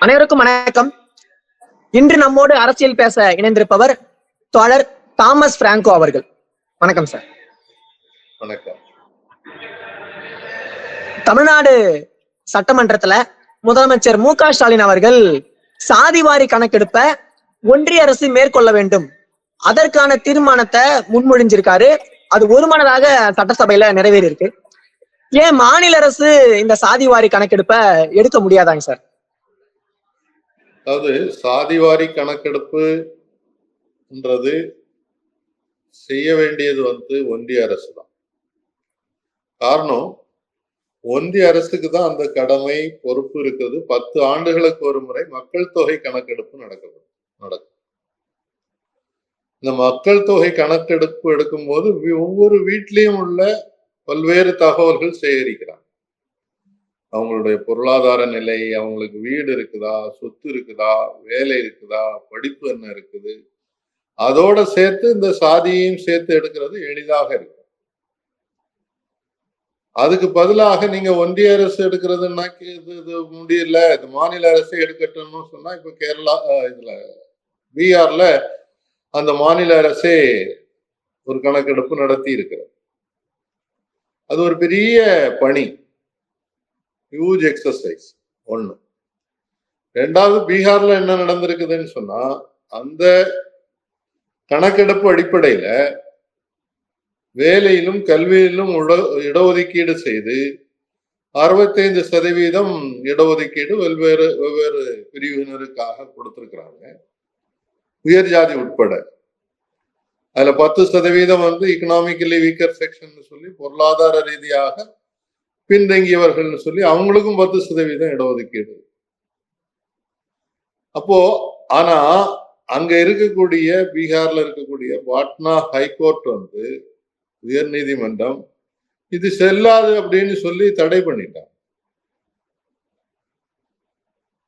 அனைவருக்கும் வணக்கம். இன்று நம்மோடு அரசியல் பேச இணைந்திருப்பவர் தோழர் தாமஸ் பிராங்கோ அவர்கள். வணக்கம் சார். வணக்கம். தமிழ்நாடு சட்டமன்றத்துல முதலமைச்சர் மு க ஸ்டாலின் அவர்கள் சாதிவாரி கணக்கெடுப்ப ஒன்றிய அரசு மேற்கொள்ள வேண்டும். அதற்கான தீர்மானத்தை முன்மொழிஞ்சிருக்காரு. அது ஒருமனதாக சட்டசபையில நிறைவேறி இருக்கு ஏன் மாநில அரசு இந்த சாதிவாரி கணக்கெடுப்ப எடுக்க முடியாதாங்க சார்? அதாவது சாதிவாரி கணக்கெடுப்புன்றது செய்ய வேண்டியது வந்து ஒன்றிய அரசு தான். காரணம் ஒன்றிய அரசுக்கு தான் அந்த கடமை பொறுப்பு இருக்குது பத்து ஆண்டுகளுக்கு ஒரு முறை மக்கள் தொகை கணக்கெடுப்பு நடக்கப்படும் நடக்கும். இந்த மக்கள் தொகை கணக்கெடுப்பு எடுக்கும்போது ஒவ்வொரு வீட்லயும் உள்ள பல்வேறு தகவல்கள் சேகரிக்கிறாங்க. அவங்களுடைய பொருளாதார நிலை அவங்களுக்கு வீடு இருக்குதா சொத்து இருக்குதா வேலை இருக்குதா படிப்பு என்ன இருக்குது? அதோட சேர்த்து இந்த சாதியையும் சேர்த்து எடுக்கிறது எளிதாக இருக்கும். அதுக்கு பதிலாக நீங்க ஒன்றிய அரசு எடுக்கிறதுன்னா இது இது முடியல. இது மாநில அரசு எடுக்கட்டும்னு சொன்னா இப்ப கேரளா இதுல பீகார்ல அந்த மாநில அரசே ஒரு கணக்கெடுப்பு நடத்தி இருக்கிறது அது ஒரு பெரிய பணி. ஹியூஜ் எக்ஸசைஸ் ஒண்ணு. ரெண்டாவது பீகார்ல என்ன நடந்திருக்குதுன்னு சொன்னா அந்த கணக்கெடுப்பு அடிப்படையில வேலையிலும் கல்வியிலும் உட- இடஒதுக்கீடு செய்து அறுபத்தைந்து சதவீதம் இடஒதுக்கீடு வெவ்வேறு வெவ்வேறு பிரிவினருக்காக கொடுத்திருக்கிறாங்க. உயர் ஜாதி உட்பட. அதுல பத்து சதவீதம் வந்து இக்கனாமிக்கலி வீக்கர் செக்ஷன் சொல்லி பொருளாதார ரீதியாக பின்தங்கியவர்கள்னு சொல்லி அவங்களுக்கும் பத்து சதவீதம் இடஒதுக்கீடு. அப்போ ஆனா அங்க இருக்கக்கூடிய பீகார்ல இருக்கக்கூடிய பாட்னா ஹைகோர்ட் வந்து உயர் நீதிமன்றம் இது செல்லாது அப்படின்னு சொல்லி தடை பண்ணிட்டாங்க.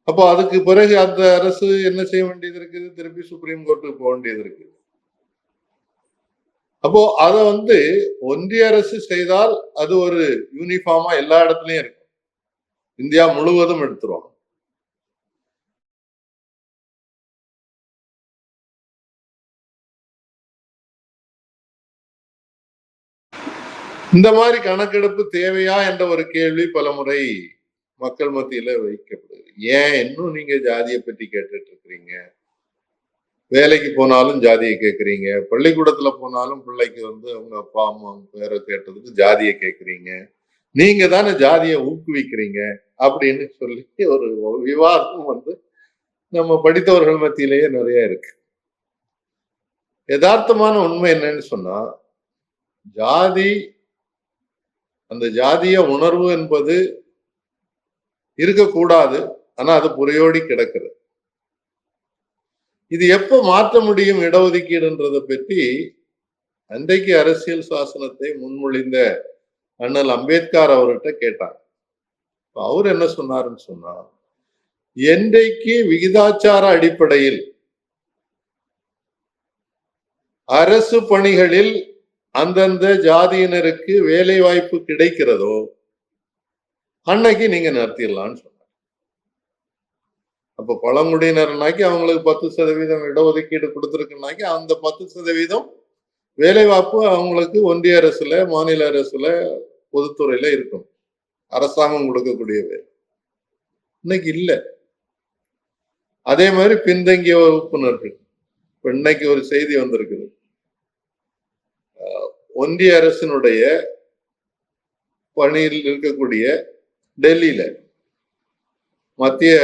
அப்போ அதுக்கு பிறகு அந்த அரசு என்ன செய்ய வேண்டியது இருக்குது? திருப்பி சுப்ரீம் கோர்ட்டுக்கு போக வேண்டியது இருக்குது. அப்போ அதை வந்து ஒன்றிய அரசு செய்தால் அது ஒரு யூனிஃபார்மா எல்லா இடத்துலயும் இருக்கும். இந்தியா முழுவதும் எடுத்துருவாங்க இந்த மாதிரி கணக்கெடுப்பு தேவையா என்ற ஒரு கேள்வி பலமுறை மக்கள் மத்தியில வைக்கப்படுது. ஏன் இன்னும் நீங்க ஜாதியை பற்றி கேட்டுட்டு இருக்கிறீங்க? வேலைக்கு போனாலும் ஜாதியை கேட்குறீங்க பள்ளிக்கூடத்துல போனாலும் பிள்ளைக்கு வந்து அவங்க அப்பா அம்மா பேரை கேட்டதுக்கு ஜாதியை கேட்குறீங்க நீங்க தானே ஜாதியை ஊக்குவிக்கிறீங்க அப்படின்னு சொல்லி ஒரு விவாதம் வந்து நம்ம படித்தவர்கள் மத்தியிலேயே நிறைய இருக்கு. யதார்த்தமான உண்மை என்னன்னு சொன்னா ஜாதி அந்த ஜாதிய உணர்வு என்பது இருக்கக்கூடாது. ஆனா அது புரையோடி கிடக்குது. இது எப்போ மாற்ற முடியும் இடஒதுக்கீடுன்றதை பற்றி அன்றைக்கு அரசியல் சாசனத்தை முன்மொழிந்த அண்ணல் அம்பேத்கர் அவர்கிட்ட கேட்டாங்க அவர் என்ன சொன்னாருன்னு சொன்னா என்றைக்கு விகிதாச்சார அடிப்படையில் அரசு பணிகளில் அந்தந்த ஜாதியினருக்கு வேலை வாய்ப்பு கிடைக்கிறதோ அன்னைக்கு நீங்க நடத்திடலாம்னு சொன்ன அப்ப பழங்குடியினர்னாக்கி அவங்களுக்கு பத்து சதவீதம் இடஒதுக்கீடு கொடுத்துருக்குனாக்கி அந்த பத்து சதவீதம் வேலைவாய்ப்பு அவங்களுக்கு ஒன்றிய அரசுல மாநில அரசுல பொதுத்துறையில இருக்கும். அரசாங்கம் கொடுக்கக்கூடியது இன்னைக்கு இல்ல. அதே மாதிரி பின்தங்கிய வகுப்பினர்கள். இப்ப இன்னைக்கு ஒரு செய்தி வந்திருக்குது. ஒன்றிய அரசினுடைய பணியில் இருக்கக்கூடிய டெல்லியில மத்திய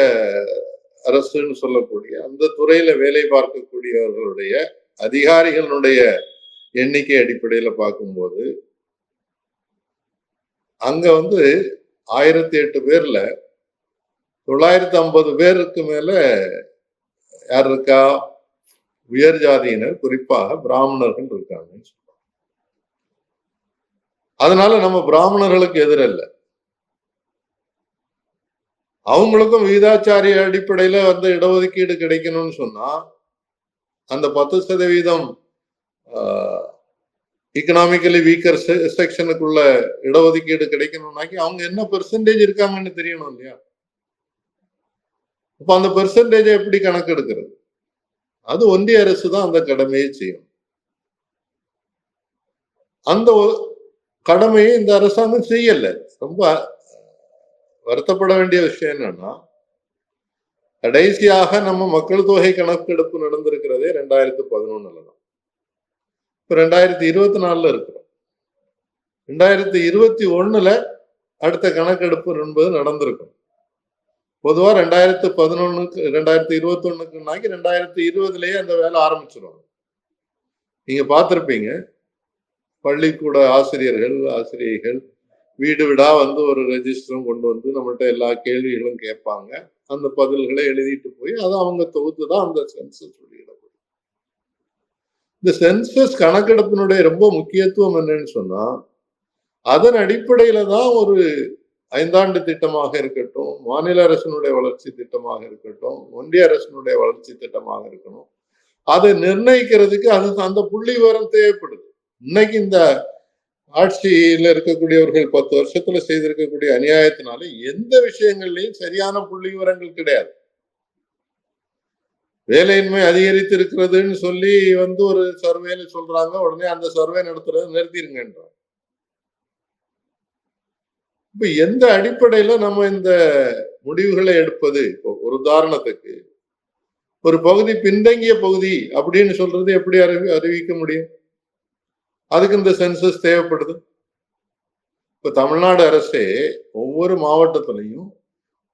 அரசுன்னு சொல்லக்கூடிய அந்த துறையில வேலை பார்க்கக்கூடியவர்களுடைய அதிகாரிகளுடைய எண்ணிக்கை அடிப்படையில பார்க்கும்போது அங்க வந்து ஆயிரத்தி எட்டு பேர்ல தொள்ளாயிரத்தி ஐம்பது பேருக்கு மேல யார் இருக்கா? உயர் ஜாதியினர் குறிப்பாக பிராமணர்கள் இருக்காங்கன்னு சொல்றாங்க. அதனால நம்ம பிராமணர்களுக்கு எதிரல்ல அவங்களுக்கும் விகிதாச்சாரிய அடிப்படையில வந்து இடஒதுக்கீடு கிடைக்கணும்னு சொன்னா அந்த பத்து சதவீதம் இக்கனாமிக்கலி வீக்கர் செக்ஷனுக்குள்ள இடஒதுக்கீடு கிடைக்கணும்னாக்கி அவங்க என்ன பெர்சன்டேஜ் இருக்காங்கன்னு தெரியணும் இல்லையா? அப்ப அந்த பெர்சன்டேஜை எப்படி கணக்கெடுக்கிறது? அது ஒன்றிய அரசு தான் அந்த கடமையை செய்யும். அந்த ஒ- கடமையை இந்த அரசாங்கம் செய்யல. ரொம்ப வருத்தப்பட வேண்டிய விஷயம் என்னன்னா கடைசியாக நம்ம மக்கள் தொகை கணக்கெடுப்பு நடந்திருக்கிறதே ரெண்டாயிரத்தி பதினொன்னுல தான். இப்ப ரெண்டாயிரத்தி இருபத்தி நாலுல இருக்கிறோம். ரெண்டாயிரத்தி இருபத்தி ஒண்ணுல அடுத்த கணக்கெடுப்பு என்பது நடந்திருக்கும். பொதுவா ரெண்டாயிரத்து பதினொன்னுக்கு ரெண்டாயிரத்தி இருபத்தி ஒண்ணுக்குனாக்கி ரெண்டாயிரத்தி இருபதுலயே அந்த வேலை ஆரம்பிச்சிருவாங்க. நீங்க பார்த்துருப்பீங்க பள்ளிக்கூட ஆசிரியர்கள் ஆசிரியைகள் வீடு வீடா வந்து ஒரு ரெஜிஸ்டரும் கொண்டு வந்து நம்மள்கிட்ட எல்லா கேள்விகளும் கேட்பாங்க. அந்த பதில்களை எழுதிட்டு போய் அதை அவங்க தொகுத்து தான் அந்த சென்சஸ் வெளியிடப்படும். இந்த சென்சஸ் கணக்கெடுப்பினுடைய ரொம்ப முக்கியத்துவம் என்னன்னு சொன்னா அதன் அடிப்படையில தான் ஒரு ஐந்தாண்டு திட்டமாக இருக்கட்டும் மாநில அரசினுடைய வளர்ச்சி திட்டமாக இருக்கட்டும் ஒன்றிய அரசினுடைய வளர்ச்சி திட்டமாக இருக்கணும். அதை நிர்ணயிக்கிறதுக்கு அது அந்த புள்ளி விவரம் தேவைப்படுது. இன்னைக்கு இந்த ஆட்சியில இருக்கக்கூடியவர்கள் பத்து வருஷத்துல செய்திருக்கக்கூடிய அநியாயத்தினால எந்த விஷயங்கள்லயும் சரியான புள்ளி விவரங்கள் கிடையாது. வேலையின்மை அதிகரித்து இருக்கிறதுன்னு சொல்லி வந்து ஒரு சர்வேல சொல்றாங்க. உடனே அந்த சர்வே நடத்துறத நிறுத்திருங்கன்றாங்க. இப்ப எந்த அடிப்படையில நம்ம இந்த முடிவுகளை எடுப்பது? இப்போ ஒரு உதாரணத்துக்கு ஒரு பகுதி பின்தங்கிய பகுதி அப்படின்னு சொல்றது எப்படி அறிவி அறிவிக்க முடியும்? அதுக்கு இந்த சென்சஸ் தேவைப்படுது. இப்ப தமிழ்நாடு அரசே ஒவ்வொரு மாவட்டத்திலையும்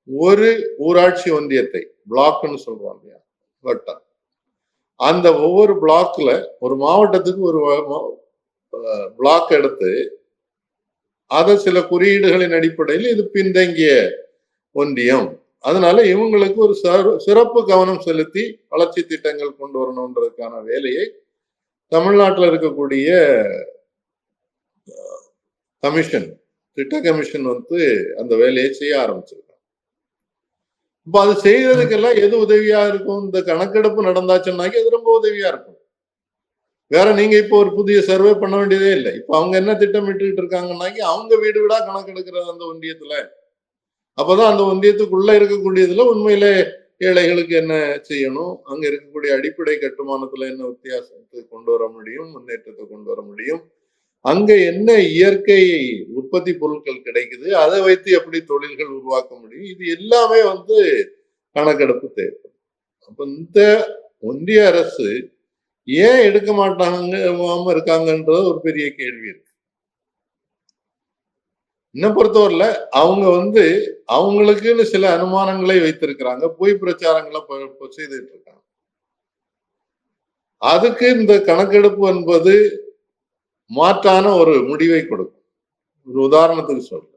ஒரு ஊராட்சி ஒன்றியத்தை பிளாக்னு சொல்றோம் இல்லையா? வட்டம். அந்த ஒவ்வொரு பிளாக்ல ஒரு மாவட்டத்துக்கு ஒரு பிளாக் எடுத்து அதை சில குறியீடுகளின் அடிப்படையில் இது பின்தங்கிய ஒன்றியம். அதனால இவங்களுக்கு ஒரு சிறப்பு கவனம் செலுத்தி வளர்ச்சி திட்டங்கள் கொண்டு வரணுன்றதுக்கான வேலையை தமிழ்நாட்டில் இருக்கக்கூடிய கமிஷன் திட்ட கமிஷன் வந்து அந்த வேலையை செய்ய ஆரம்பிச்சிருக்காங்க. இப்போ அது செய்யறதுக்கெல்லாம் எது உதவியா இருக்கும்? இந்த கணக்கெடுப்பு நடந்தாச்சுன்னாக்கி அது ரொம்ப உதவியா இருக்கும். வேற நீங்க இப்போ ஒரு புதிய சர்வே பண்ண வேண்டியதே இல்லை. இப்போ அவங்க என்ன திட்டமிட்டு இருக்காங்கன்னாக்கி அவங்க வீடு வீடா கணக்கெடுக்கிறது அந்த ஒன்றியத்துல. அப்பதான் அந்த ஒன்றியத்துக்குள்ள இருக்கக்கூடியதுல உண்மையிலே ஏழைகளுக்கு என்ன செய்யணும்? அங்க இருக்கக்கூடிய அடிப்படை கட்டுமானத்துல என்ன வித்தியாசத்தை கொண்டு வர முடியும்? முன்னேற்றத்தை கொண்டு வர முடியும்? அங்க என்ன இயற்கை உற்பத்தி பொருட்கள் கிடைக்குது? அதை வைத்து எப்படி தொழில்கள் உருவாக்க முடியும்? இது எல்லாமே வந்து கணக்கெடுப்பு தேவைப்படும் அப்ப இந்த ஒன்றிய அரசு ஏன் எடுக்க மாட்டாங்க இருக்காங்கன்றது ஒரு பெரிய கேள்வி இருக்கு. என்ன பொறுத்தவரையில அவங்க வந்து அவங்களுக்குன்னு சில அனுமானங்களை வைத்திருக்கிறாங்க பொய் பிரச்சாரங்களை செய்துட்டு இருக்காங்க. அதுக்கு இந்த கணக்கெடுப்பு என்பது மாற்றான ஒரு முடிவை கொடுக்கும். ஒரு உதாரணத்துக்கு சொல்றேன்.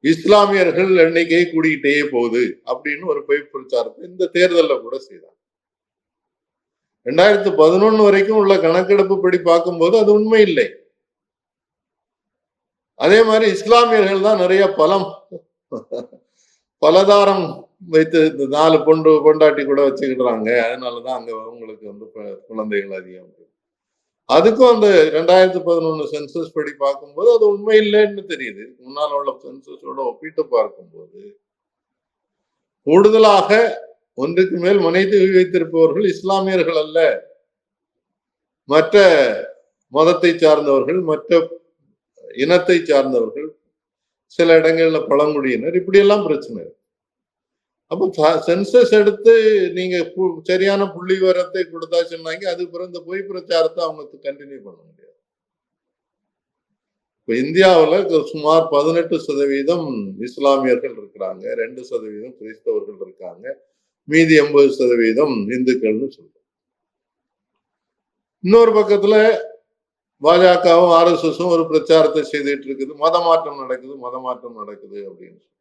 இஸ்லாமியர்கள் எண்ணிக்கை கூடிக்கிட்டே போகுது அப்படின்னு ஒரு பொய் பிரச்சாரத்தை இந்த தேர்தல்ல கூட செய்தாங்க. ரெண்டாயிரத்து பதினொன்னு வரைக்கும் உள்ள கணக்கெடுப்பு படி பார்க்கும்போது அது உண்மை இல்லை. அதே மாதிரி இஸ்லாமியர்கள் தான் நிறைய பலம். பலதாரம் வைத்து இந்த நாலு பொண்டு பொண்டாட்டி கூட வச்சுக்கிடுறாங்க. அதனாலதான் அங்க அவங்களுக்கு வந்து குழந்தைகள் அதிகம் அதுக்கும் அந்த ரெண்டாயிரத்தி பதினொன்னு சென்சஸ் படி பார்க்கும்போது அது உண்மை இல்லைன்னு தெரியுது. முன்னால் உள்ள சென்சஸோட ஒப்பிட்டு பார்க்கும்போது கூடுதலாக ஒன்றுக்கு மேல் மனைவி வைத்திருப்பவர்கள் இஸ்லாமியர்கள் அல்ல. மற்ற மதத்தை சார்ந்தவர்கள் மற்ற இனத்தை சார்ந்தவர்கள் சில இடங்கள்ல பழங்குடியினர் இப்படியெல்லாம் பிரச்சனை இருக்கு. அப்போ சென்சஸ் எடுத்து நீங்க சரியான புள்ளி விவரத்தை கொடுத்தா சொன்னாங்க அது பிறந்த பொய் பிரச்சாரத்தை அவங்க கண்டினியூ பண்ண முடியாது இப்ப இந்தியாவில் சுமார் பதினெட்டு சதவீதம் இஸ்லாமியர்கள் இருக்கிறாங்க ரெண்டு சதவீதம் கிறிஸ்தவர்கள் இருக்காங்க மீதி எண்பது சதவீதம் இந்துக்கள்னு சொல்றோம் இன்னொரு பக்கத்துல பாஜகவும் ஆர்எஸ்எஸும் ஒரு பிரச்சாரத்தை செய்துட்டு இருக்குது. மத மாற்றம் நடக்குது மத மாற்றம் நடக்குது அப்படின்னு சொல்லி.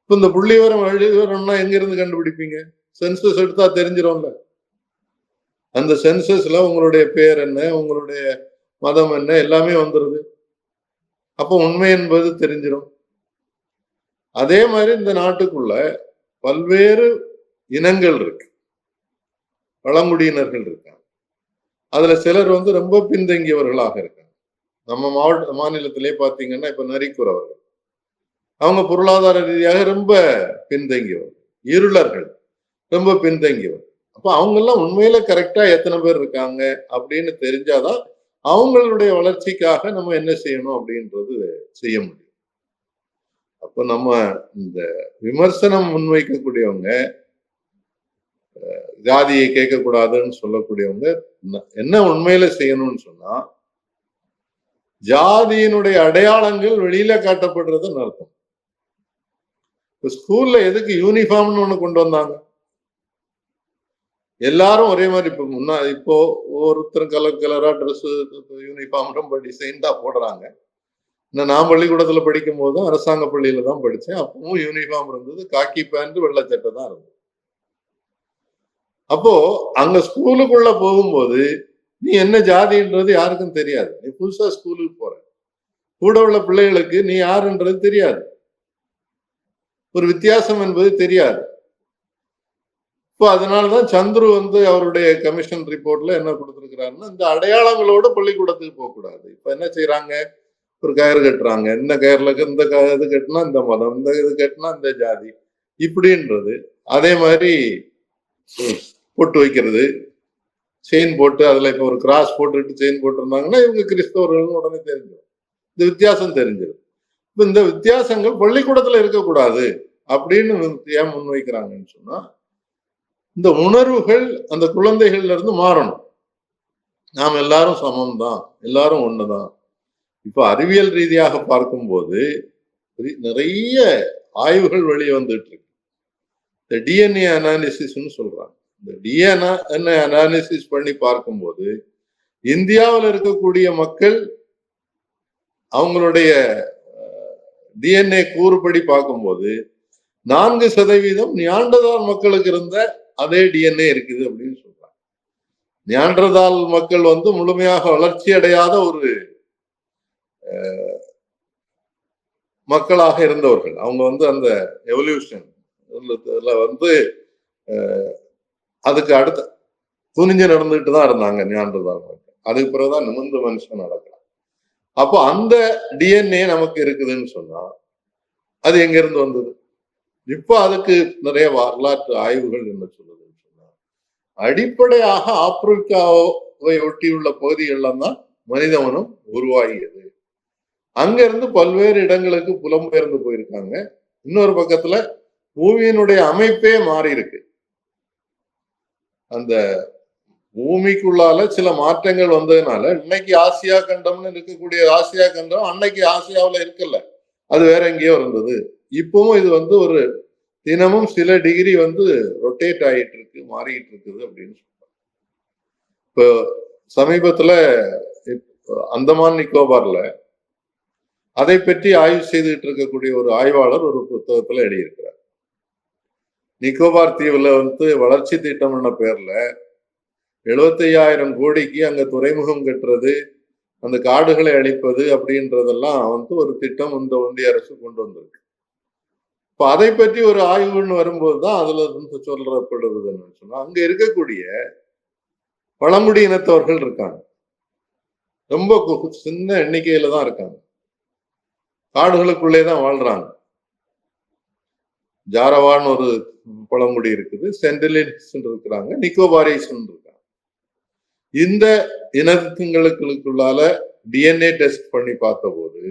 இப்ப இந்த புள்ளி விவரம் விவரம்னா எங்க இருந்து கண்டுபிடிப்பீங்க? சென்சஸ் எடுத்தா தெரிஞ்சிரும்ல. அந்த சென்சஸ்ல உங்களுடைய பேர் என்ன உங்களுடைய மதம் என்ன எல்லாமே வந்துருது. அப்போ உண்மை என்பது தெரிஞ்சிடும் அதே மாதிரி இந்த நாட்டுக்குள்ள பல்வேறு இனங்கள் இருக்கு. பழங்குடியினர்கள் இருக்காங்க. அதுல சிலர் வந்து ரொம்ப பின்தங்கியவர்களாக இருக்காங்க. நம்ம மாவட்ட மாநிலத்திலே பாத்தீங்கன்னா இப்ப நரிக்குறவர்கள் அவங்க பொருளாதார ரீதியாக ரொம்ப பின்தங்கியவர். இருளர்கள். ரொம்ப பின்தங்கியவர். அப்ப அவங்க எல்லாம் உண்மையில கரெக்டா எத்தனை பேர் இருக்காங்க அப்படின்னு தெரிஞ்சாதான் அவங்களுடைய வளர்ச்சிக்காக நம்ம என்ன செய்யணும் அப்படின்றது செய்ய முடியும். அப்ப நம்ம இந்த விமர்சனம் முன்வைக்கக்கூடியவங்க ஜாதியை கேட்கக்கூடாதுன்னு சொல்லக்கூடியவங்க என்ன உண்மையில செய்யணும்னு சொன்னா ஜாதியினுடைய அடையாளங்கள் வெளியில காட்டப்படுறதுன்னு அர்த்தம்? இப்ப ஸ்கூல்ல எதுக்கு யூனிஃபார்ம்னு ஒண்ணு கொண்டு வந்தாங்க? எல்லாரும் ஒரே மாதிரி இப்ப முன்னா இப்போ ஒருத்தர் கலர் கலரா ட்ரெஸ் யூனிஃபார்ம் ரொம்ப டிசைன்டா போடுறாங்க. நான் பள்ளிக்கூடத்துல படிக்கும் போதும் அரசாங்க பள்ளியில தான் படிச்சேன். அப்பவும் யூனிஃபார்ம் இருந்தது. காக்கி பேண்ட் வெள்ளை சட்டை தான் இருந்தது. அப்போ அங்க ஸ்கூலுக்குள்ள போகும்போது நீ என்ன ஜாதின்றது யாருக்கும் தெரியாது. நீ புதுசா ஸ்கூலுக்கு போற. கூட உள்ள பிள்ளைகளுக்கு நீ யாருன்றது தெரியாது. ஒரு வித்தியாசம் என்பது தெரியாது. இப்போ அதனாலதான் சந்துரு வந்து அவருடைய கமிஷன் ரிப்போர்ட்ல என்ன கொடுத்துருக்கிறாருன்னா இந்த அடையாளங்களோட பள்ளிக்கூடத்துக்கு போக கூடாது. இப்ப என்ன செய்யறாங்க ஒரு கயிறு கட்டுறாங்க. இந்த கயிறுல இந்த க- இது கட்டினா இந்த மதம் இந்த இது கட்டினா இந்த ஜாதி. இப்படின்றது. அதே மாதிரி பொட்டு வைக்கிறது. செயின் போட்டு அதில் இப்போ ஒரு கிராஸ் போட்டுட்டு செயின் போட்டிருந்தாங்கன்னா இவங்க கிறிஸ்தவர்கள் உடனே தெரிஞ்சிடும் இந்த வித்தியாசம் தெரிஞ்சிடும் இப்போ இந்த வித்தியாசங்கள் பள்ளிக்கூடத்தில் இருக்கக்கூடாது அப்படின்னு ஏன் முன்வைக்கிறாங்கன்னு சொன்னால் இந்த உணர்வுகள் அந்த குழந்தைகள்ல இருந்து மாறணும். நாம் எல்லாரும் சமம் தான் எல்லாரும் ஒண்ணுதான். இப்போ அறிவியல் ரீதியாக பார்க்கும்போது நிறைய ஆய்வுகள் வெளியே வந்துட்டு இருக்கு. இந்த டிஎன்ஏ அனாலிசிஸ்னு சொல்றாங்க. இந்த டிஎன்ஏ அனாலிசிஸ் பண்ணி பார்க்கும்போது இந்தியாவில் இருக்கக்கூடிய மக்கள் அவங்களுடைய டிஎன்ஏ கூறுபடி பார்க்கும்போது நான்கு சதவீதம் ஞாண்டதால் மக்களுக்கு இருந்த அதே டிஎன்ஏ இருக்குது அப்படின்னு சொல்றாங்க. ஞாண்டதால் மக்கள் வந்து முழுமையாக வளர்ச்சி அடையாத ஒரு மக்களாக இருந்தவர்கள். அவங்க வந்து அந்த எவல்யூஷன் வந்து அதுக்கு அடுத்த துணிஞ்சு நடந்துட்டு தான் இருந்தாங்க நியாண்டதால் அதுக்கு பிறகுதான் நிமிர்ந்த மனுஷன் நடக்கிறான். அப்போ அந்த டிஎன்ஏ நமக்கு இருக்குதுன்னு சொன்னா அது எங்க இருந்து வந்தது? இப்போ அதுக்கு நிறைய வரலாற்று ஆய்வுகள் என்ன சொல்லுதுன்னு சொன்னா அடிப்படையாக ஆப்பிரிக்காவை ஒட்டியுள்ள பகுதிகளெல்லாம் தான் மனிதவனம் உருவாகியது. அங்க இருந்து பல்வேறு இடங்களுக்கு புலம்பெயர்ந்து போயிருக்காங்க. இன்னொரு பக்கத்துல பூமியினுடைய அமைப்பே மாறி இருக்கு அந்த பூமிக்குள்ளால சில மாற்றங்கள் வந்ததுனால இன்னைக்கு ஆசியா கண்டம்னு இருக்கக்கூடிய ஆசியா கண்டம் அன்னைக்கு ஆசியாவில் இருக்கல. அது வேற எங்கேயோ இருந்தது. இப்பவும் இது வந்து ஒரு தினமும் சில டிகிரி வந்து ரொட்டேட் ஆகிட்டு இருக்கு மாறிட்டு இருக்குது அப்படின்னு சொல்றாங்க. இப்போ சமீபத்துல அந்தமான் நிக்கோபார்ல அதை பற்றி ஆய்வு செய்துட்டு இருக்கக்கூடிய ஒரு ஆய்வாளர் ஒரு புத்தகத்துல எழுதியிருக்கிறார். நிக்கோபார் தீவுல வந்து வளர்ச்சி திட்டம் என்ன பேர்ல எழுபத்தையாயிரம் கோடிக்கு அங்க துறைமுகம் கட்டுறது அந்த காடுகளை அழிப்பது அப்படின்றதெல்லாம் வந்து ஒரு திட்டம் இந்த ஒன்றிய அரசு கொண்டு வந்திருக்கு. இப்ப அதை பற்றி ஒரு ஆய்வுன்னு வரும்போது தான் அதுல இருந்து சொல்லப்படுவதுன்னு சொன்னா அங்க இருக்கக்கூடிய பழங்குடி இனத்தவர்கள் இருக்காங்க. ரொம்ப கு- சின்ன எண்ணிக்கையில தான் இருக்காங்க. காடுகளுக்குள்ளே தான் வாழ்றாங்க. ஜாரவான்னு ஒரு பழங்குடி இருக்குது சென்டலிட்ஸ் இருக்கிறாங்க நிக்கோபாரிஸ் இருக்காங்க. இந்த இனத்துங்களுக்குள்ளால டிஎன்ஏ டெஸ்ட் பண்ணி பார்த்தபோது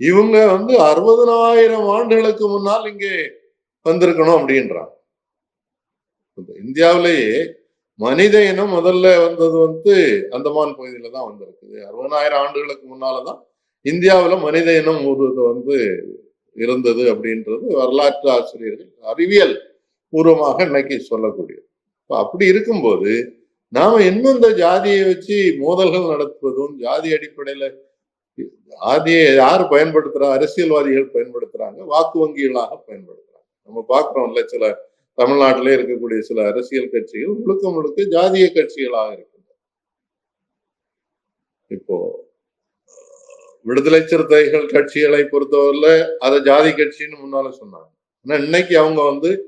இவங்க வந்து அறுபதனாயிரம் ஆண்டுகளுக்கு முன்னால் இங்கே வந்திருக்கணும் அப்படின்றாங்க. இந்தியாவிலேயே மனித இனம் முதல்ல வந்தது வந்து அந்தமான் பகுதியில தான் வந்திருக்குது. அறுபதாயிரம் ஆண்டுகளுக்கு முன்னாலதான் இந்தியாவுல மனித இனம் ஒரு வந்து இருந்தது அப்படின்றது வரலாற்று ஆசிரியர்கள் அறிவியல் பூர்வமாக இன்னைக்கு சொல்லக்கூடியது. இப்போ அப்படி இருக்கும்போது நாம இன்னும் இந்த ஜாதியை வச்சு மோதல்கள் நடத்துவதும் ஜாதி அடிப்படையில ஜாதியை யார் பயன்படுத்துறா அரசியல்வாதிகள் பயன்படுத்துறாங்க வாக்கு வங்கிகளாக பயன்படுத்துறாங்க. நம்ம பார்க்குறோம்ல சில தமிழ்நாட்டிலே இருக்கக்கூடிய சில அரசியல் கட்சிகள் முழுக்க முழுக்க ஜாதிய கட்சிகளாக இருக்கின்றன. இப்போ விடுதலை சிறுத்தைகள் கட்சிகளை பொறுத்தவரையில அதை ஜாதி கட்சின்னு முன்னால சொன்னாங்க. ஆனா இன்னைக்கு அவங்க வந்து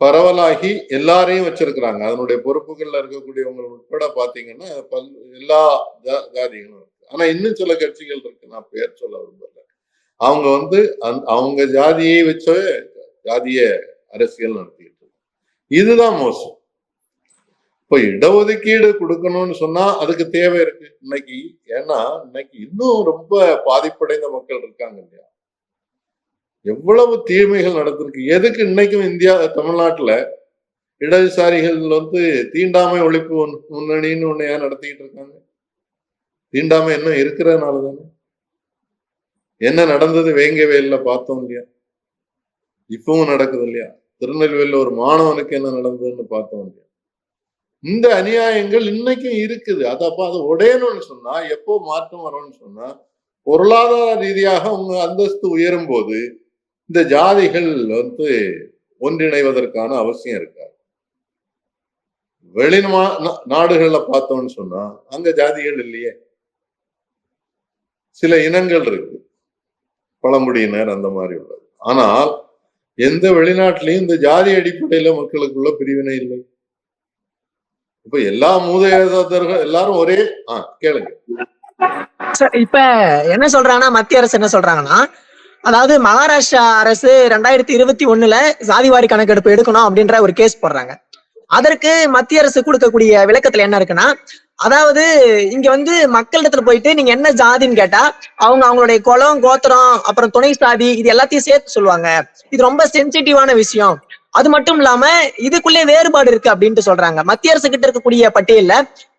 பரவலாகி எல்லாரையும் வச்சிருக்கிறாங்க. அதனுடைய பொறுப்புகள்ல இருக்கக்கூடியவங்க உட்பட பாத்தீங்கன்னா பல் எல்லா ஜா- ஜாதிகளும் இருக்கு. ஆனா இன்னும் சில கட்சிகள் இருக்கு. நான் பேர் சொல்ல விரும்பல. அவங்க வந்து அந் அவங்க ஜாதியை வச்சவே ஜாதிய அரசியல் நடத்திட்டு இருக்காங்க. இதுதான் மோசம். இப்ப இடஒதுக்கீடு கொடுக்கணும்னு சொன்னா அதுக்கு தேவை இருக்கு. இன்னைக்கு ஏன்னா இன்னைக்கு இன்னும் ரொம்ப பாதிப்படைந்த மக்கள் இருக்காங்க இல்லையா? எவ்வளவு தீமைகள் நடந்திருக்கு. எதுக்கு இன்னைக்கும் இந்தியா தமிழ்நாட்டுல இடதுசாரிகள் வந்து தீண்டாமை ஒழிப்பு முன்னணின்னு ஒண்ணு ஏன் நடத்திக்கிட்டு இருக்காங்க? தீண்டாமை இன்னும் இருக்கிறதுனால தானே? என்ன நடந்தது வேங்கவேல்ல பார்த்தோம் இல்லையா? இப்பவும் நடக்குது இல்லையா? திருநெல்வேலியில் ஒரு மாணவனுக்கு என்ன நடந்ததுன்னு பார்த்தோம் இல்லையா? இந்த அநியாயங்கள் இன்னைக்கும் இருக்குது. அது அப்ப அது உடையணும்னு சொன்னா எப்போ மாற்றம் வரும்னு சொன்னா பொருளாதார ரீதியாக உங்க அந்தஸ்து உயரும் போது இந்த ஜாதிகள் வந்து ஒன்றிணைவதற்கான அவசியம் இருக்காது வெளிமா நாடுகள்ல பார்த்தோம்னு சொன்னா அங்க ஜாதிகள் இல்லையே. சில இனங்கள் இருக்கு. பழங்குடியினர் அந்த மாதிரி உள்ளது. ஆனால் எந்த வெளிநாட்டிலையும் இந்த ஜாதி அடிப்படையில மக்களுக்குள்ள பிரிவினை இல்லை. இப்ப எல்லா மூதையர்கள் எல்லாரும் ஒரே கேளுங்க. சார் இப்ப என்ன சொல்றாங்கன்னா மத்திய அரசு என்ன சொல்றாங்கன்னா அதாவது மகாராஷ்டிரா அரசு ரெண்டாயிரத்தி இருபத்தி ஒண்ணுல சாதிவாரி கணக்கெடுப்பு எடுக்கணும் அப்படின்ற ஒரு கேஸ் போடுறாங்க. அதற்கு மத்திய அரசு கொடுக்கக்கூடிய விளக்கத்துல என்ன இருக்குன்னா அதாவது இங்க வந்து மக்களிடத்துல போயிட்டு நீங்க என்ன ஜாதின்னு கேட்டா அவங்க அவங்களுடைய குளம் கோத்திரம் அப்புறம் துணை சாதி இது எல்லாத்தையும் சேர்த்து சொல்லுவாங்க. இது ரொம்ப சென்சிட்டிவான விஷயம். அது மட்டும் இல்லாம இதுக்குள்ளே வேறுபாடு இருக்கு அப்படின்ட்டு சொல்றாங்க. மத்திய அரசு கிட்ட இருக்கக்கூடிய பட்டியல்ல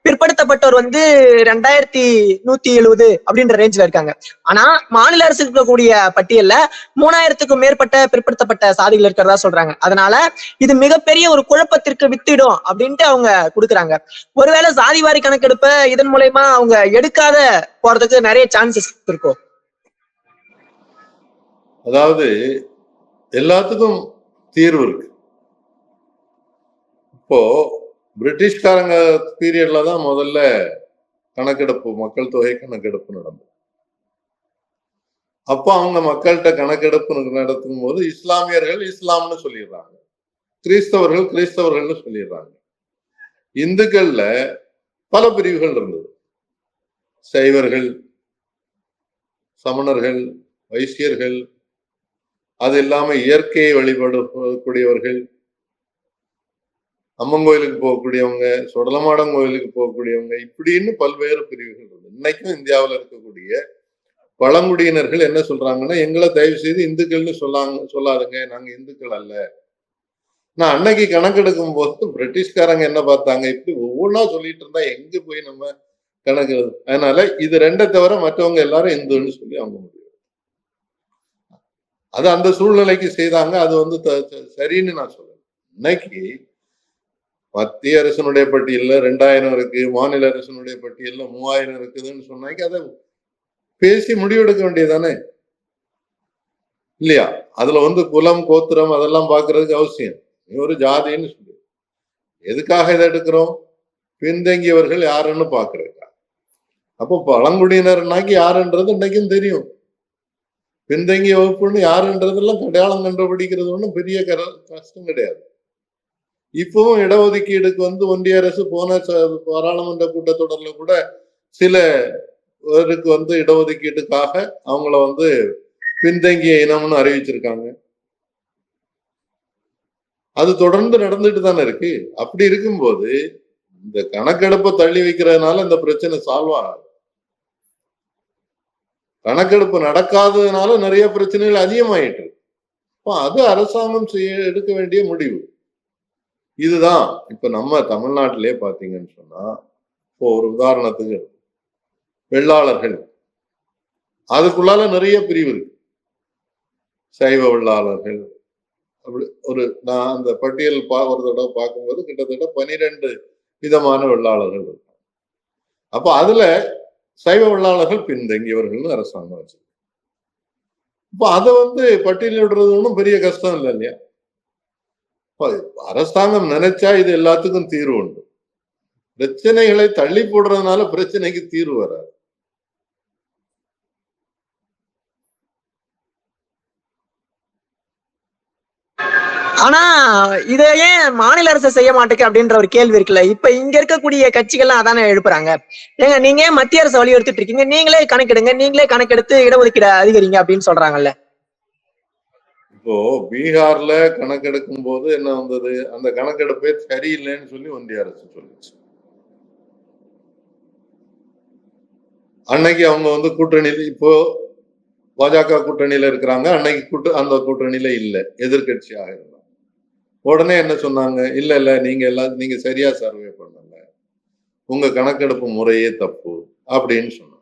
பிற்படுத்தப்பட்டோர் வந்து ரெண்டாயிரத்தி நூத்தி எழுபது அப்படின்ற ரேஞ்சில இருக்காங்க. ஆனா மாநில அரசு இருக்கக்கூடிய பட்டியல்ல மூணாயிரத்துக்கும் மேற்பட்ட பிற்படுத்தப்பட்ட சாதிகள் இருக்கிறதா சொல்றாங்க. அதனால இது மிகப்பெரிய ஒரு குழப்பத்திற்கு வித்திடும் அப்படின்ட்டு அவங்க கொடுக்குறாங்க. ஒருவேளை சாதிவாரி கணக்கெடுப்ப இதன் மூலயமா அவங்க எடுக்காத போறதுக்கு நிறைய சான்சஸ் இருக்கும். அதாவது எல்லாத்துக்கும் தீர்வு இருக்கு. இப்போ பிரிட்டிஷ்காரங்க பீரியட்ல தான் முதல்ல கணக்கெடுப்பு மக்கள் தொகை கணக்கெடுப்பு நடந்தது. அப்போ அவங்க மக்கள்கிட்ட கணக்கெடுப்பு நடத்தும் போது இஸ்லாமியர்கள் இஸ்லாம்னு சொல்லிடுறாங்க. கிறிஸ்தவர்கள் கிறிஸ்தவர்கள்னு சொல்லிடுறாங்க. இந்துக்கள்ல பல பிரிவுகள் இருந்தது. சைவர்கள் சமணர்கள் வைசியர்கள் அது இல்லாம இயற்கையை வழிபடக்கூடியவர்கள் அம்மன் கோயிலுக்கு போகக்கூடியவங்க சுடலமாடம் கோயிலுக்கு போகக்கூடியவங்க இப்படின்னு பல்வேறு பிரிவுகள் இருக்கு. இன்னைக்கும் இந்தியாவில் இருக்கக்கூடிய பழங்குடியினர்கள் என்ன சொல்றாங்கன்னா எங்களை தயவு செய்து இந்துக்கள்னு சொல்லாங்க சொல்லாதுங்க. நாங்க இந்துக்கள் அல்ல. நான் அன்னைக்கு கணக்கெடுக்கும் போது பிரிட்டிஷ்காரங்க என்ன பார்த்தாங்க இப்படி ஒவ்வொன்றா சொல்லிட்டு இருந்தா எங்க போய் நம்ம கணக்கு அதனால இது ரெண்டை தவிர மற்றவங்க எல்லாரும் இந்துன்னு சொல்லி அவங்க முடியும் அது அந்த சூழ்நிலைக்கு செய்தாங்க அது வந்து த- சரின்னு நான் சொல்றேன் இன்னைக்கு மத்திய அரசனுடைய பட்டியலில் ரெண்டாயிரம் இருக்கு மாநில அரசனுடைய பட்டியல்ல மூவாயிரம் இருக்குதுன்னு சொன்னாக்கி அதை பேசி முடிவெடுக்க வேண்டியதானே இல்லையா? அதுல வந்து குலம் கோத்திரம் அதெல்லாம் பார்க்கறதுக்கு அவசியம். நீ ஒரு ஜாதின்னு சொல்லு. எதுக்காக இதை எடுக்கிறோம்? பின்தங்கியவர்கள் யாருன்னு பாக்குறதுக்கா அப்போ பழங்குடியினர்னாக்கி யாருன்றது இன்னைக்கும் தெரியும். பின்தங்கிய வகுப்புன்னு யாருன்றதெல்லாம் அடையாளம் கண்டுபிடிக்கிறது ஒன்றும் பெரிய கர கஷ்டம் கிடையாது. இப்பவும் இடஒதுக்கீடுக்கு வந்து ஒன்றிய அரசு போன பாராளுமன்ற கூட்டத்தொடர்ல கூட சில பேருக்கு வந்து இடஒதுக்கீட்டுக்காக அவங்கள வந்து பின்தங்கிய இனம்னு அறிவிச்சிருக்காங்க. அது தொடர்ந்து நடந்துட்டு தானே இருக்கு. அப்படி இருக்கும்போது இந்த கணக்கெடுப்பை தள்ளி வைக்கிறதுனால இந்த பிரச்சனை சால்வ் ஆகாது. கணக்கெடுப்பு நடக்காததுனால நிறைய பிரச்சனைகள் அதிகமாயிட்டு இப்போ அது அரசாங்கம் செய்ய எடுக்க வேண்டிய முடிவு. இதுதான். இப்ப நம்ம தமிழ்நாட்டிலே பாத்தீங்கன்னு சொன்னா இப்போ ஒரு உதாரணத்துக்கு வெள்ளாளர்கள். அதுக்குள்ளால நிறைய பிரிவு இருக்கு. சைவ வெள்ளாளர்கள். அப்படி ஒரு நான் அந்த பட்டியல் பா ஒரு தடவை பார்க்கும்போது கிட்டத்தட்ட பனிரெண்டு விதமான வெள்ளாளர்கள் இருக்காங்க. அப்ப அதுல சைவ உள்ளாளர்கள் பின்தங்கியவர்கள்னு அரசாங்கம் வச்சு இப்ப அதை வந்து பட்டியலிடுறது ஒன்றும் பெரிய கஷ்டம் இல்லை இல்லையா? அரசாங்கம் நினைச்சா இது எல்லாத்துக்கும் தீர்வு உண்டு. பிரச்சனைகளை தள்ளி போடுறதுனால பிரச்சனைக்கு தீர்வு வராது. ஆனா இதை ஏன் மாநில அரசு செய்ய மாட்டேங்க அப்படின்ற ஒரு கேள்வி இருக்குல்ல? இப்ப இங்க இருக்கக்கூடிய கட்சிகள்லாம் அதானே எழுப்புறாங்க. ஏங்க நீங்க ஏன் மத்திய அரசு வலியுறுத்திட்டு இருக்கீங்க? நீங்களே கணக்கெடுங்க நீங்களே கணக்கெடுத்து இடஒதுக்கீடு அதிகரிங்க அப்படின்னு சொல்றாங்கல்ல. இப்போ பீகார்ல கணக்கெடுக்கும் போது என்ன வந்தது? அந்த கணக்கெடுப்பே சரியில்லைன்னு சொல்லி ஒன்றிய அரசு சொல்லுச்சு. அன்னைக்கு அவங்க வந்து கூட்டணியில் இப்போ பாஜக கூட்டணியில இருக்கிறாங்க. அன்னைக்கு கூட்டு அந்த கூட்டணியில இல்லை எதிர்கட்சியாக இருந்தாங்க. உடனே என்ன சொன்னாங்க? இல்ல இல்ல நீங்க எல்லாம் நீங்க சரியா சர்வே பண்ணல. உங்க கணக்கெடுப்பு முறையே தப்பு அப்படின்னு சொன்னாங்க.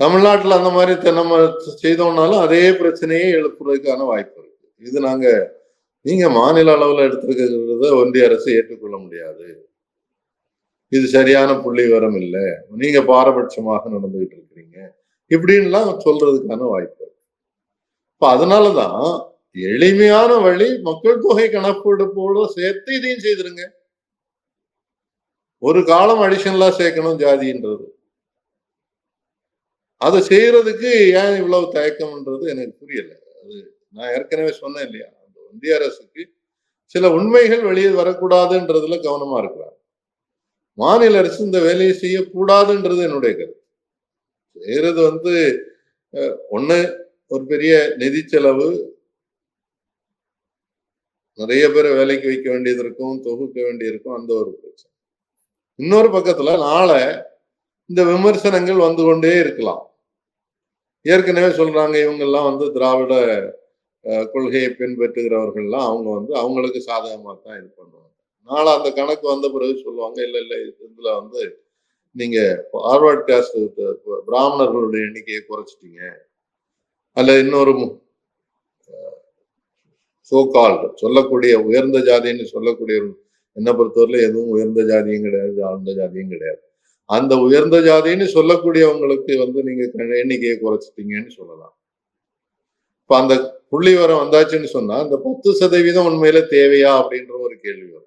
தமிழ்நாட்டுல அந்த மாதிரி நம்ம செய்தோம்னாலும் அதே பிரச்சனையே எழுப்புறதுக்கான வாய்ப்பு இருக்கு. இது நாங்க நீங்க மாநில அளவுல எடுத்திருக்கிறத ஒன்றிய அரசு ஏற்றுக்கொள்ள முடியாது. இது சரியான புள்ளி விவரம் இல்லை. நீங்க பாரபட்சமாக நடந்துகிட்டு இருக்கிறீங்க. இப்படின்லாம் சொல்றதுக்கான வாய்ப்பு இருக்கு. இப்ப அதனாலதான் எளிமையான வழி மக்கள் தொகை கணக்கெடுப்போட சேர்த்து இதையும் செய்திருங்க. ஒரு காலம் அடிஷனலா சேர்க்கணும் ஜாதின்றது. அதை செய்யறதுக்கு ஏன் இவ்வளவு தயக்கம்ன்றது எனக்கு புரியல. அது நான் ஏற்கனவே சொன்னேன் இல்லையா? அந்த ஒன்றிய அரசுக்கு சில உண்மைகள் வெளியே வரக்கூடாதுன்றதுல கவனமா இருக்கிறாங்க. மாநில அரசு இந்த வேலையை செய்யக்கூடாதுன்றது என்னுடைய கருத்து. செய்யறது வந்து ஒன்னு ஒரு பெரிய நிதி செலவு நிறைய பேரை வேலைக்கு வைக்க வேண்டியது இருக்கும் தொகுக்க வேண்டியிருக்கும் அந்த ஒரு பிரச்சனை. இன்னொரு பக்கத்துல நாளை இந்த விமர்சனங்கள் வந்து கொண்டே இருக்கலாம். ஏற்கனவே சொல்றாங்க இவங்க எல்லாம் வந்து திராவிட கொள்கையை பின்பற்றுகிறவர்கள்லாம் அவங்க வந்து அவங்களுக்கு சாதகமாக தான் இது பண்ணுவாங்க. நாளை அந்த கணக்கு வந்த பிறகு சொல்லுவாங்க இல்லை இல்லை இதுல வந்து நீங்க ஃபார்வர்ட் காஸ்ட் பிராமணர்களுடைய எண்ணிக்கையை குறைச்சிட்டீங்க. அல்ல இன்னொரு சோகால்டு சொல்லக்கூடிய உயர்ந்த ஜாதின்னு சொல்லக்கூடிய என்னை பொறுத்தவரையில எதுவும் உயர்ந்த ஜாதியும் கிடையாது ஆழ்ந்த ஜாதியும் கிடையாது. அந்த உயர்ந்த ஜாதின்னு சொல்லக்கூடியவங்களுக்கு வந்து நீங்க எண்ணிக்கையை குறைச்சிட்டீங்கன்னு சொல்லலாம். இப்ப அந்த புள்ளி வரம் வந்தாச்சுன்னு சொன்னா அந்த பத்து சதவீதம் உண்மையில தேவையா அப்படின்ற ஒரு கேள்வி வரும்.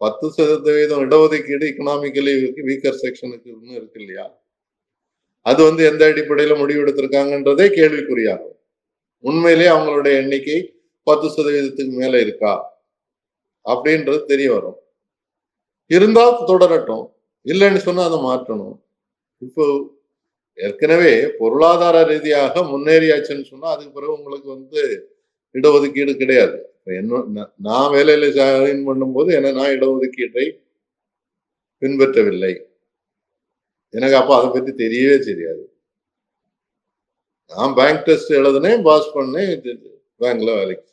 பத்து சதவீதம் இடஒதுக்கீடு எக்கனாமிக்கலி வீக்கர் செக்ஷனுக்கு இருக்கு இல்லையா? அது வந்து எந்த அடிப்படையில முடிவெடுத்திருக்காங்கன்றதே கேள்விக்குறியாகும். உண்மையிலேயே அவங்களுடைய எண்ணிக்கை பத்து சதவீதத்துக்கு மேல இருக்கா? அப்படின்றது தெரிய வரும். இருந்தால் தொடரட்டும். இல்லைன்னு சொன்னா அதை மாற்றணும். இப்போ ஏற்கனவே பொருளாதார ரீதியாக முன்னேறியாச்சுன்னு சொன்னா அதுக்கு பிறகு உங்களுக்கு வந்து இடஒதுக்கீடு கிடையாது. என்ன நான் வேலையில ஜாயின் பண்ணும்போது என்ன நான் இடஒதுக்கீட்டை பின்பற்றவில்லை. எனக்கு அப்ப அதை பத்தி தெரியவே தெரியாது. நான் பேங்க் டெஸ்ட் எழுதினேன் பாஸ் பண்ணேன் பேங்க்ல வேலைக்கு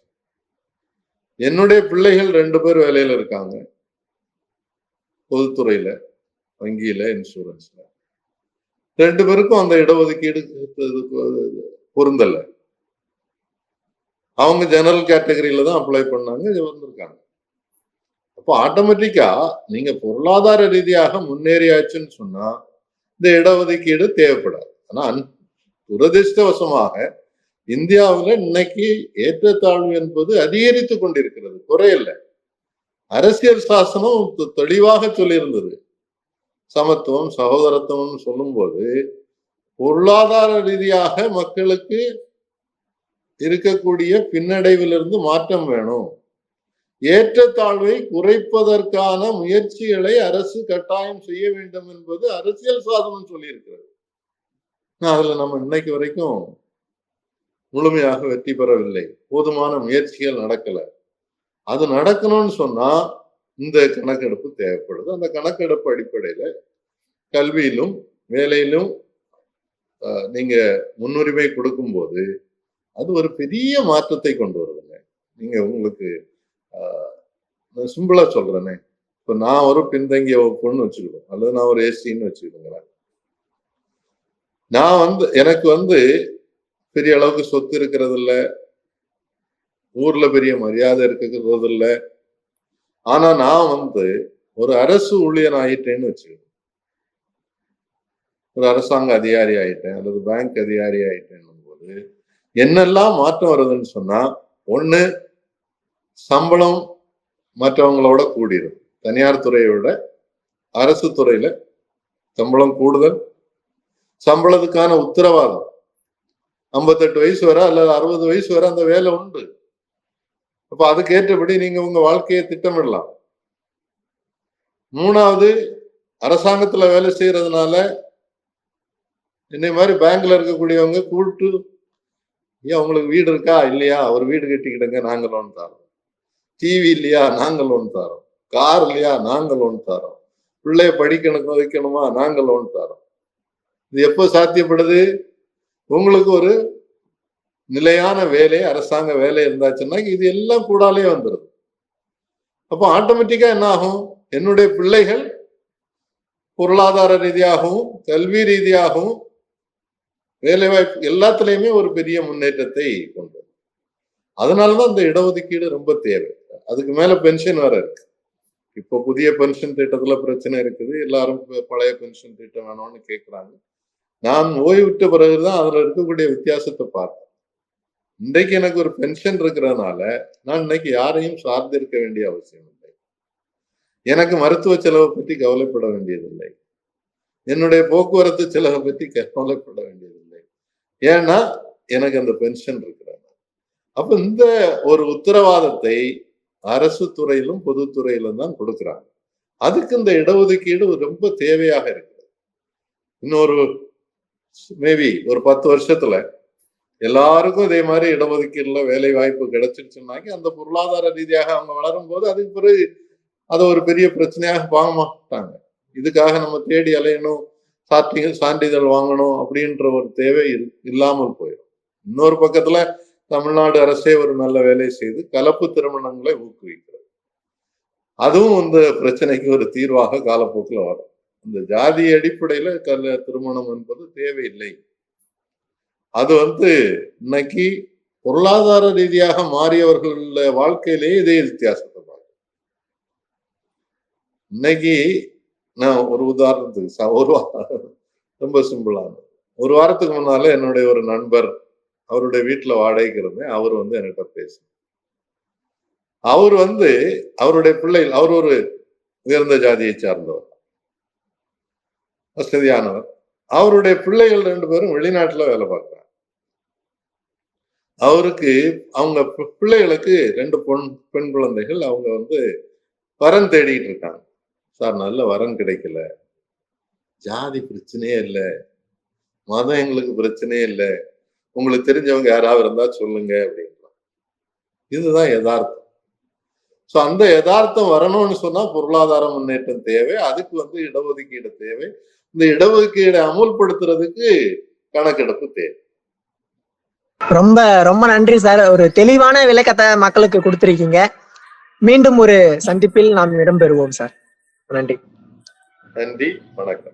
என்னுடைய பிள்ளைகள் ரெண்டு பேர் வேலையில இருக்காங்க. பொதுத்துறையில வங்கியில இன்சூரன்ஸ்ல ரெண்டு பேருக்கும் அந்த இடஒதுக்கீடு பொருந்தல. அவங்க ஜெனரல் கேட்டகரியில தான் அப்ளை பண்ணாங்க வந்திருக்காங்க. அப்போ ஆட்டோமேட்டிக்கா நீங்க பொருளாதார ரீதியாக முன்னேறியாச்சுன்னு சொன்னா இந்த இடஒதுக்கீடு தேவைப்படாது. ஆனா துரதிர்ஷ்டவசமாக இந்தியாவுல இன்னைக்கு ஏற்றத்தாழ்வு என்பது அதிகரித்து கொண்டிருக்கிறது. குறையில்ல. அரசியல் சாசனம் தெளிவாக சொல்லியிருந்தது. சமத்துவம் சகோதரத்துவம் சொல்லும்போது பொருளாதார ரீதியாக மக்களுக்கு இருக்கக்கூடிய பின்னடைவிலிருந்து மாற்றம் வேணும். ஏற்றத்தாழ்வை குறைப்பதற்கான முயற்சிகளை அரசு கட்டாயம் செய்ய வேண்டும் என்பது அரசியல் சாசனம் சொல்லியிருக்கிறது. அதில் நம்ம இன்னைக்கு வரைக்கும் முழுமையாக வெற்றி பெறவில்லை. போதுமான முயற்சிகள் நடக்கலை. அது நடக்கணும்னு சொன்னா இந்த கணக்கெடுப்பு தேவைப்படுது. அந்த கணக்கெடுப்பு அடிப்படையில கல்வியிலும் வேலையிலும் நீங்கள் நீங்க முன்னுரிமை கொடுக்கும்போது அது ஒரு பெரிய மாற்றத்தை கொண்டு வருதுங்க. நீங்க உங்களுக்கு ஆஹ், சொல்கிறேனே சிம்பிளா சொல்றேனே. நான் ஒரு பின்தங்கிய வகுப்புன்னு வச்சுக்கிடுவோம் அல்லது நான் ஒரு ஏசின்னு வச்சுக்கிடுங்களேன் நான் வந்து எனக்கு வந்து பெரிய அளவுக்கு சொத்து இருக்கிறது இல்ல ஊர்ல பெரிய மரியாதை இருக்கிறது இல்ல ஆனா நான் வந்து ஒரு அரசு ஊழியர் ஆயிட்டேன்னு வச்சுக்கோ ஒரு அரசாங்க அதிகாரி ஆயிட்டேன் அல்லது பேங்க் அதிகாரி ஆயிட்டேன்னும் போது என்னெல்லாம் மாற்றம் வருதுன்னு சொன்னா ஒண்ணு சம்பளம் மற்றவங்களோட கூடிரும். தனியார் துறையை விட அரசு துறையில சம்பளம் கூடுதல் சம்பளத்துக்கான உத்தரவாதம். ஐம்பத்தெட்டு வயசு வரை அல்லது அறுபது வயசு வரை அந்த வேலை உண்டு. அப்ப அதுக்கேற்றபடி நீங்க உங்க வாழ்க்கையை திட்டமிடலாம். மூணாவது அரசாங்கத்துல வேலை செய்யறதுனால என்னை மாதிரி பேங்க்ல இருக்கக்கூடியவங்க கூப்பிட்டு ஏன் உங்களுக்கு வீடு இருக்கா? இல்லையா? ஒரு வீடு கட்டிக்கிடுங்க நாங்க லோன் தரோம். டிவி இல்லையா? நாங்க லோன் தரோம். கார் இல்லையா? நாங்க லோன் தரோம். பிள்ளைய படிக்கணும் வைக்கணுமா? நாங்க லோன் தரோம். இது எப்போ சாத்தியப்படுது? உங்களுக்கு ஒரு நிலையான வேலை அரசாங்க வேலை இருந்தாச்சுன்னா இது எல்லாம் கூடாலே வந்துடும் அப்போ ஆட்டோமேட்டிக்கா என்ன ஆகும்? என்னுடைய பிள்ளைகள் பொருளாதார ரீதியாகவும் கல்வி ரீதியாகவும் வேலை வாய்ப்பு எல்லாத்துலயுமே ஒரு பெரிய முன்னேற்றத்தை கொண்டு வரும். அதனாலதான் இந்த இடஒதுக்கீடு ரொம்ப தேவை. அதுக்கு மேல பென்ஷன் வேற இருக்கு. இப்போ புதிய பென்ஷன் திட்டத்துல பிரச்சனை இருக்குது. எல்லாரும் பழைய பென்ஷன் திட்டம் வேணும்னு கேட்குறாங்க. நான் ஓய்விட்ட பிறகுதான் அதுல இருக்கக்கூடிய வித்தியாசத்தை பார்த்தேன். இன்றைக்கு எனக்கு ஒரு பென்ஷன் இருக்கிறதுனால நான் இன்னைக்கு யாரையும் சார்ந்திருக்க வேண்டிய அவசியம் இல்லை. எனக்கு மருத்துவ செலவை பற்றி கவலைப்பட வேண்டியதில்லை. என்னுடைய போக்குவரத்து செலவை பற்றி கவலைப்பட வேண்டியதில்லை. ஏன்னா எனக்கு அந்த பென்ஷன் இருக்கிறாங்க அப்ப இந்த ஒரு உத்தரவாதத்தை அரசு துறையிலும் பொதுத்துறையிலும் தான் கொடுக்குறாங்க. அதுக்கு இந்த இடஒதுக்கீடு ரொம்ப தேவையாக இருக்குது இன்னொரு மேபி ஒரு பத்து வருஷத்துல எல்லாருக்கும் இதே மாதிரி இடஒதுக்கீடுல வேலை வாய்ப்பு கிடைச்சிருச்சுன்னாக்கி அந்த பொருளாதார ரீதியாக அவங்க வளரும் போது அதுக்கு பிறகு அதை ஒரு பெரிய பிரச்சனையாக பார்க்க மாட்டாங்க இதுக்காக நம்ம தேடி அலையணும் சாற்றி சான்றிதழ் வாங்கணும் அப்படின்ற ஒரு தேவை இல்- இல்லாமல் போயிடும். இன்னொரு பக்கத்துல தமிழ்நாடு அரசே ஒரு நல்ல வேலை செய்து கலப்பு திருமணங்களை ஊக்குவிக்கிறது. அதுவும் இந்த பிரச்சனைக்கு ஒரு தீர்வாக காலப்போக்கில் வரும். இந்த ஜாதி அடிப்படையில கல்ல திருமணம் என்பது தேவையில்லை. அது வந்து இன்னைக்கு பொருளாதார ரீதியாக மாறியவர்கள் வாழ்க்கையிலேயே இதே வித்தியாசத்தை பார்க்கிறேன். இன்னைக்கு நான் ஒரு உதாரணத்துக்கு ஒரு வா- ரொம்ப சிம்பிளான ஒரு வாரத்துக்கு முன்னால என்னுடைய ஒரு நண்பர் அவருடைய வீட்டுல வாடகைக்கு இருந்தேன். அவர் வந்து என்கிட்ட பேச அவர் வந்து அவருடைய பிள்ளைகள் அவர் ஒரு உயர்ந்த ஜாதியை சார்ந்தவர். வசதியானவர். அவருடைய பிள்ளைகள் ரெண்டு பேரும் வெளிநாட்டுல வேலை பார்க்குறாங்க. அவருக்கு அவங்க பிள்ளைகளுக்கு ரெண்டு பொன் பெண் குழந்தைகள் அவங்க வந்து வரன் தேடிட்டு இருக்காங்க. சார் நல்ல வரன் கிடைக்கல. ஜாதி பிரச்சனையே இல்லை. மதம் எங்களுக்கு பிரச்சனையே இல்லை. உங்களுக்கு தெரிஞ்சவங்க யாராவது இருந்தா சொல்லுங்க அப்படின்றாங்க. இதுதான் யதார்த்தம். ஸோ அந்த யதார்த்தம் வரணும்னு சொன்னா பொருளாதார முன்னேற்றம் தேவை. அதுக்கு வந்து இடஒதுக்கீடு தேவை. இந்த இடஒதுக்கீடை அமுல்படுத்துறதுக்கு கணக்கெடுப்பு தேவை. ரொம்ப ரொம்ப நன்றி சார். ஒரு தெளிவான விளக்கத்தை மக்களுக்கு கொடுத்திருக்கீங்க. மீண்டும் ஒரு சந்திப்பில் நாம் இடம்பெறுவோம் சார். நன்றி. நன்றி வணக்கம்.